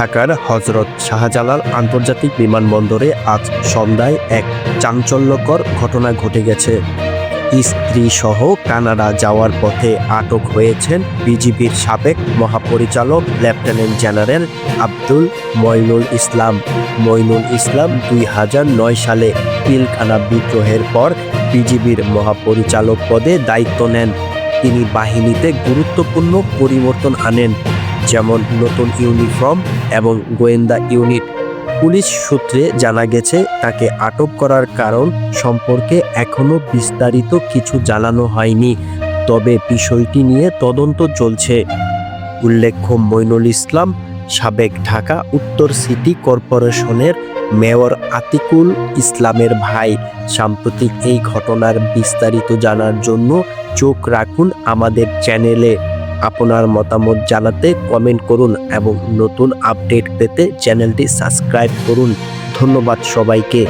ঢাকার হজরত শাহজালাল আন্তর্জাতিক বিমানবন্দরে আজ সন্ধ্যায় এক চাঞ্চল্যকর ঘটনা ঘটে গেছে। স্ত্রী সহ কানাডা যাওয়ার পথে আটক হয়েছেন বিজিবির সাবেক মহাপরিচালক, লেফটেন্যান্ট জেনারেল আব্দুল মইনুল ইসলাম। মইনুল ইসলাম দুই হাজার নয় সালে পিলখানা বিদ্রোহের পর বিজিবির মহাপরিচালক পদে দায়িত্ব নেন। তিনি বাহিনীতে গুরুত্বপূর্ণ পরিবর্তন আনেন। যেমন নতুন ইউনিফর্ম এবং গোয়েন্দা ইউনিট। পুলিশ সূত্রে জানা গেছে, তাকে আটক করার কারণ সম্পর্কে এখনও বিস্তারিত কিছু জানানো হয়নি, তবে বিষয়টি নিয়ে তদন্ত চলছে। উল্লেখ্য, মইনুল ইসলাম, সাবেক ঢাকা উত্তর সিটি কর্পোরেশনের মেয়র আতিকুল ইসলামের ভাই। সাম্প্রতিক এই ঘটনার বিস্তারিত জানার জন্য চোখ রাখুন আমাদের চ্যানেলে। আপনার মতামত জানাতে কমেন্ট করুন এবং নতুন আপডেট পেতে চ্যানেলটি সাবস্ক্রাইব করুন। ধন্যবাদ সবাইকে।